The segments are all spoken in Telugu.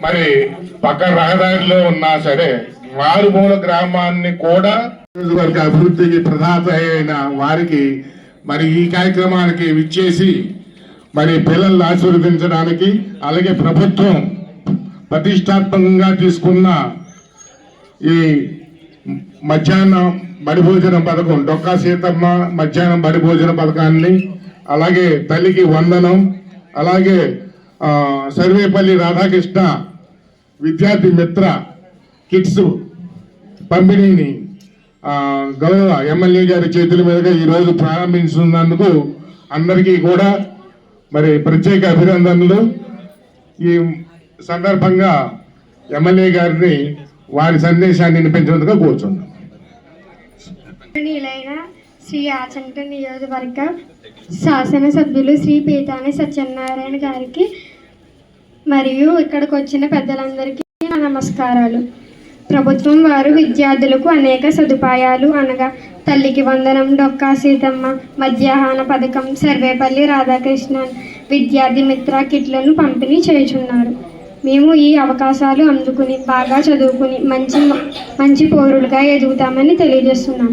మరి పక్క రహదారిలో ఉన్నా సరే మారుమూల గ్రామాన్ని కూడా అభివృద్ధికి ప్రధాత అయిన వారికి మరి ఈ కార్యక్రమానికి విచ్చేసి మరి పిల్లల్ని ఆశీర్వదించడానికి అలాగే ప్రభుత్వం ప్రతిష్టాత్మకంగా తీసుకున్న ఈ మధ్యాహ్నం బడి భోజన పథకం డొక్కా సీతమ్మ మధ్యాహ్నం బడి భోజన పథకాన్ని అలాగే తల్లికి వందనం అలాగే సర్వేపల్లి రాధాకృష్ణ విద్యార్థి మిత్ర కిట్స్ పంపిణీని గౌరవ ఎమ్మెల్యే గారి చేతుల మీదుగా ఈరోజు ప్రారంభించినందుకు అందరికీ కూడా మరి ప్రత్యేక అభినందనలు. ఈ సందర్భంగా ఎమ్మెల్యే గారిని వారి సందేశాన్ని వినిపించినందుకు కూర్చున్నాం. శ్రీ ఆచంట నియోజకవర్గ శాసనసభ్యులు శ్రీ పీతాని సత్యనారాయణ గారికి మరియు ఇక్కడికి వచ్చిన పెద్దలందరికీ నా నమస్కారాలు. ప్రభుత్వం వారు విద్యార్థులకు అనేక సదుపాయాలు అనగా తల్లికి వందనం డొక్కా సీతమ్మ మధ్యాహ్న పథకం సర్వేపల్లి రాధాకృష్ణన్ విద్యార్థి మిత్ర కిట్లను పంపిణీ చేయుచున్నారు. మేము ఈ అవకాశాలు అందుకుని బాగా చదువుకుని మంచి మంచి పౌరులుగా ఎదుగుతామని తెలియజేస్తున్నాం.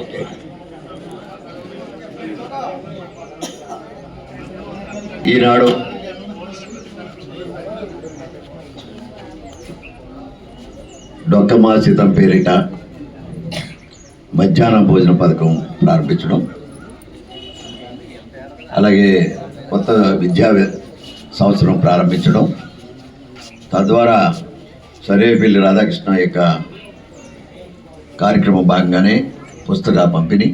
ఓకే. ఈనాడు డొక్కమా సీతం పేరిట మధ్యాహ్న భోజన పథకం ప్రారంభించడం. అలాగే కొత్త విద్యా సంవత్సరం ప్రారంభించడం. తద్వారా సరేపల్లి రాధాకృష్ణ యొక్క కార్యక్రమం భాగంగానే పుస్తక పంపిణీ.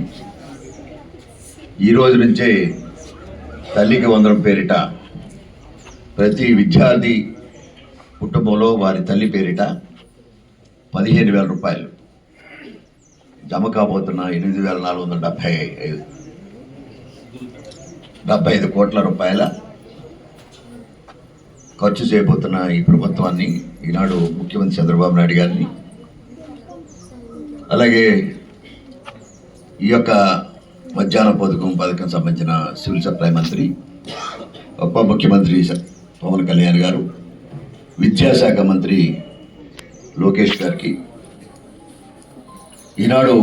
ఈరోజు నుంచే తల్లికి వందరం పేరిట ప్రతి విద్యార్థి కుటుంబంలో వారి తల్లి పేరిట పదిహేను వేల రూపాయలు జమ కాబోతున్న ఎనిమిది వేల నాలుగు వందల డెబ్బై ఐదు. డెబ్బై ఐదు కోట్ల రూపాయల ఖర్చు చేయబోతున్న ఈ ప్రభుత్వాన్ని ఈనాడు ముఖ్యమంత్రి చంద్రబాబు నాయుడు గారిని అలాగే ఈ యొక్క మధ్యాహ్న పథకం పథకం సంబంధించిన సివిల్ సప్లై మంత్రి ఉప ముఖ్యమంత్రి పవన్ కళ్యాణ్ గారు విద్యాశాఖ మంత్రి లోకేష్ గారికి. ఈనాడు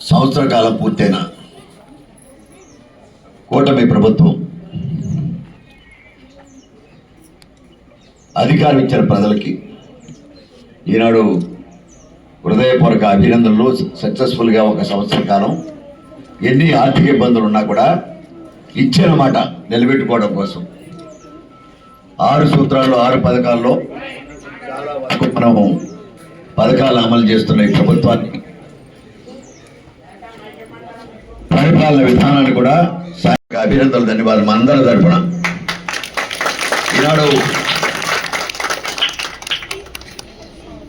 సంవత్సర కాలం పూర్తయిన కూటమి ప్రభుత్వం అధికారం ఇచ్చిన ప్రజలకి. ఈనాడు హృదయపూర్వక అభినందనలు. సక్సెస్ఫుల్గా ఒక సంవత్సర కాలం. ఎన్ని ఆర్థిక ఇబ్బందులు ఉన్నా కూడా ఇచ్చిన మాట నిలబెట్టుకోవడం కోసం. ఆరు సూత్రాలు ఆరు పథకాల్లో చాలా వరకు మనము పథకాలు అమలు చేస్తున్న ఈ ప్రభుత్వాన్ని పరిపాలన విధానాన్ని కూడా అభినందనలు ధన్యవాదాలు మా తరపున ఈనాడు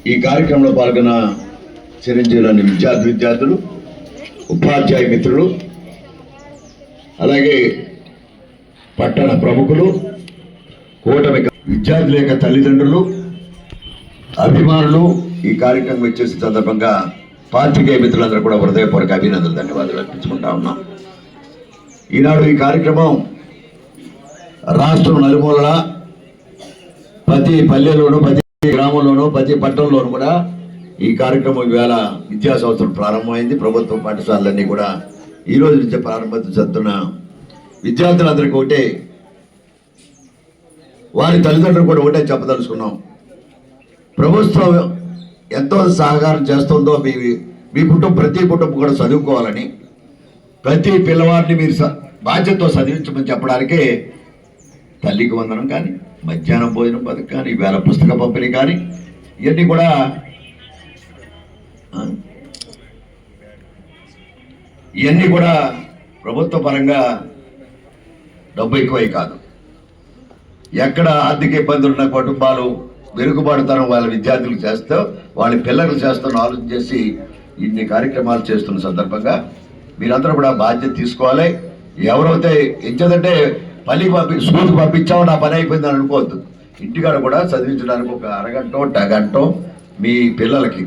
ఈ కార్యక్రమంలో పాల్గొన్న చిరంజీవులని విద్యార్థి విద్యార్థులు ఉపాధ్యాయ మిత్రులు అలాగే పట్టణ ప్రముఖులు కూటమి విద్యార్థుల యొక్క తల్లిదండ్రులు అభిమానులు ఈ కార్యక్రమం ఇచ్చేసిన సందర్భంగా పాత్రికేయ మిత్రులందరూ కూడా హృదయపూర్వక అభినందనలు ధన్యవాదాలు అర్పించుకుంటా ఉన్నాం. ఈనాడు ఈ కార్యక్రమం రాష్ట్రం నలుమూలలా ప్రతి పల్లెలోనూ ప్రతి గ్రామంలోనూ ప్రతి పట్టణంలోనూ కూడా ఈ కార్యక్రమం ఈవేళ విద్యా సంవత్సరం ప్రారంభమైంది. ప్రభుత్వ పాఠశాలలన్నీ కూడా ఈ రోజు నుంచి ప్రారంభించుతున్న విద్యార్థులందరికీ ఒకటే వారి తల్లిదండ్రులు కూడా ఒకటే చెప్పదలుచుకున్నాం. ప్రభుత్వం ఎంతో సహకారం చేస్తుందో మీ మీ కుటుంబం ప్రతి కుటుంబం కూడా చదువుకోవాలని ప్రతి పిల్లవాడిని మీరు బాధ్యతతో చదివించమని చెప్పడానికే తల్లికి వందనం కానీ మధ్యాహ్నం భోజనం పథకం కానీ వేల పుస్తక పంపిణీ కానీ ఇవన్నీ కూడా ఇవన్నీ కూడా ప్రభుత్వ పరంగా డబ్బు ఎక్కువై కాదు. ఎక్కడ ఆర్థిక ఇబ్బందులు ఉన్న కుటుంబాలు మెరుగుపడతారో వాళ్ళ విద్యార్థులు చేస్తూ వాళ్ళ పిల్లలు చేస్తాను ఆలోచన చేసి ఇన్ని కార్యక్రమాలు చేస్తున్న సందర్భంగా మీరందరూ కూడా బాధ్యత తీసుకోవాలి. ఎవరైతే ఇచ్చేదంటే పల్లికి పంపి స్కూల్కి పంపించామో నా పని అయిపోయిందని అనుకోవద్దు. ఇంటికాడ కూడా చదివించడానికి ఒక అరగంట గంట మీ పిల్లలకి.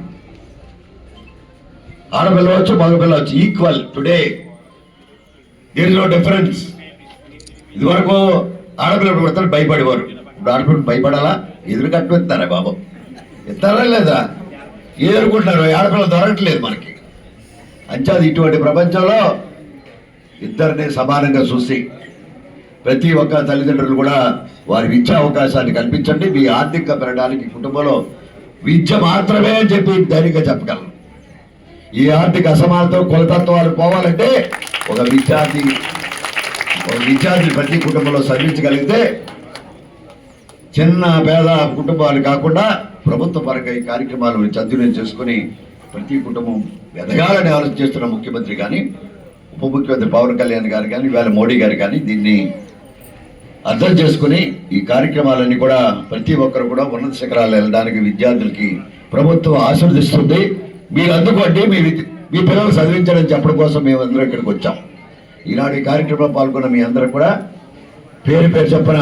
ఆడపిల్ల వచ్చు మగపిల్ల వచ్చు equal today there no difference ఇదివరకు ఆడపిల్లలు పడతారు భయపడేవారు. ఇప్పుడు ఆడపిల్లలు భయపడాలా? ఎదురు కట్టు ఎత్తారా బాబు? ఇస్తారా లేదా? ఏదనుకుంటున్నారు ఆడపిల్లలు దొరకట్లేదు మనకి. అంచాది ఇటువంటి ప్రపంచంలో ఇద్దరిని సమానంగా చూసి ప్రతి ఒక్క తల్లిదండ్రులు కూడా వారి విద్యా అవకాశాన్ని కల్పించండి. మీ ఆర్థిక పెరగడానికి కుటుంబంలో విద్య మాత్రమే అని చెప్పి ధైర్యంగా చెప్పగలను ఈ ఆర్థిక అసమానతో కులతత్వాలు పోవాలంటే ఒక విద్యార్థి ఒక విద్యార్థి ప్రతి కుటుంబంలో సర్వించగలిగితే చిన్న పేద కుటుంబాలు కాకుండా ప్రభుత్వ పరంగా ఈ కార్యక్రమాలు సద్వినియోగం చేసుకుని ప్రతి కుటుంబం ఎదగాలని ఆలోచన చేస్తున్న ముఖ్యమంత్రి కానీ ఉప ముఖ్యమంత్రి పవన్ కళ్యాణ్ గారు కానీ ఇవాళ మోడీ గారు కానీ దీన్ని అర్థం చేసుకుని ఈ కార్యక్రమాలన్నీ కూడా ప్రతి ఒక్కరు కూడా ఉన్నత శిఖరాలు వెళ్ళడానికి విద్యార్థులకి ప్రభుత్వం ఆశీర్దిస్తుంది మీరు అందుకోండి మీ మీ పిల్లలు చదివించడం చెప్పడం కోసం మేము అందరం ఇక్కడికి వచ్చాం. ఈనాడు ఈ కార్యక్రమంలో పాల్గొన్న మీ అందరూ కూడా పేరు పేరు చెప్పిన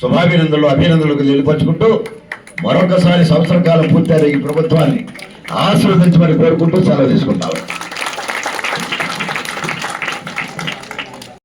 శుభాభినందనలు అభినందనలకు తెలియపరుచుకుంటూ మరొకసారి సంవత్సర కాలం పూర్తయిన ఈ ప్రభుత్వాన్ని ఆశీర్వదించమని కోరుకుంటూ సెలవు తీసుకుంటాము